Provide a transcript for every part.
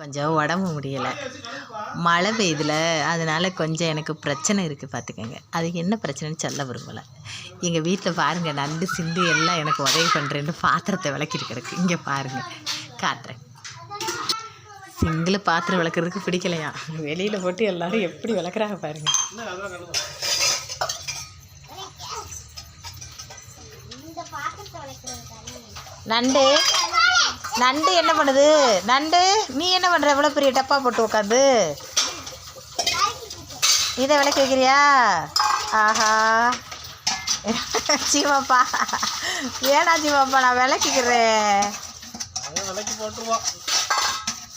கொஞ்சம் உடம்பு முடியலை. மழை பெய்யுதுல அதனால் கொஞ்சம் எனக்கு பிரச்சனை இருக்குது பார்த்துக்கோங்க அது என்ன பிரச்சனைன்னு சொல்ல விரும்பலை. எங்கள் வீட்டில் பாருங்கள் நண்டு சிந்து எல்லாம் எனக்கு உதவி பண்ணுறேன்னு பாத்திரத்தை விளக்கிட்டு இங்கே பாருங்கள் காட்டுறேன். சிங்கிள் பாத்திரம் விளக்குறதுக்கு பிடிக்கலையா? வெளியில் போட்டு எல்லோரும் எப்படி விளக்குறாங்க பாருங்கள் நண்டு. நண்டு என்ன பண்ணுது? நண்டு நீ என்ன பண்ணுற எவ்வளோ பெரிய டப்பா போட்டு உட்காந்து இதை விளக்கி வைக்கிறியா? ஆஹா. சீமாப்பா ஏனா சீமாப்பா நான் விளக்கிக்கிறேன். விலைக்கு போட்டுருவான்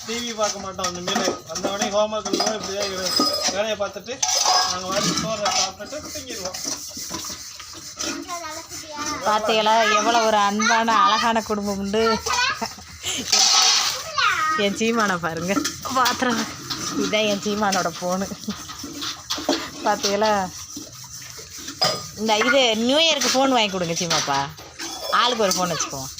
டிவி பார்க்க மாட்டோம் அந்த மீன். அந்த உடனே ஹோம்ஒர்க் எழுதுவோம் இப்படியே இரு- வேலையை பார்த்துட்டு நாங்கள் வாங்கி சோறை சாப்பிட்டுட்டு தூங்கிடுவோம். பார்த்தீங்களா எவ்வளோ ஒரு அன்பான அழகான குடும்பம் உண்டு. என் சீமானை பாருங்க. பாத்திரம். இதான் என் சீமானோட ஃபோனு பார்த்தீங்களா இந்த இது நியூ இயருக்கு ஃபோன் வாங்கி கொடுங்க சீமாப்பா. ஆளுக்கு ஒரு ஃபோன் வச்சுக்குவோம்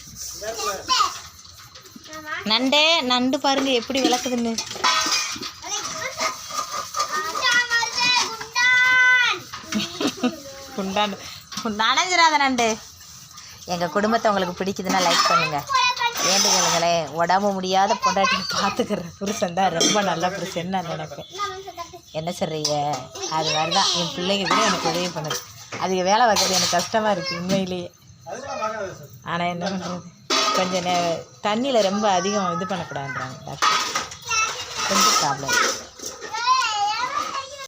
நண்டே நண்டு பாருங்க எப்படி விளக்குதுன்னு. குண்டான். நனைஞ்சிராத நண்டு. எங்கள் குடும்பத்தை உங்களுக்கு பிடிக்குதுன்னா லைக் பண்ணுங்கள் வேண்டுதல்களே உடம்பு முடியாத பொண்டாட்டி பார்த்துக்கிற புருஷன் தான் ரொம்ப நல்ல புருஷன் நான் நினைப்பேன். என்ன சொல்கிறீங்க அது மாதிரி தான் என் பிள்ளைங்க கூட எனக்கு உதவி பண்ணுது. அதுக்கு வேலை வைக்கிறது எனக்கு கஷ்டமாக இருக்குது உண்மையிலேயே. ஆனால் என்ன பண்ணுறது கொஞ்சம் நே தண்ணியில் ரொம்ப அதிகம் இது பண்ணக்கூடாதுன்றாங்க டாக்டர் கொஞ்சம் ப்ராப்ளம்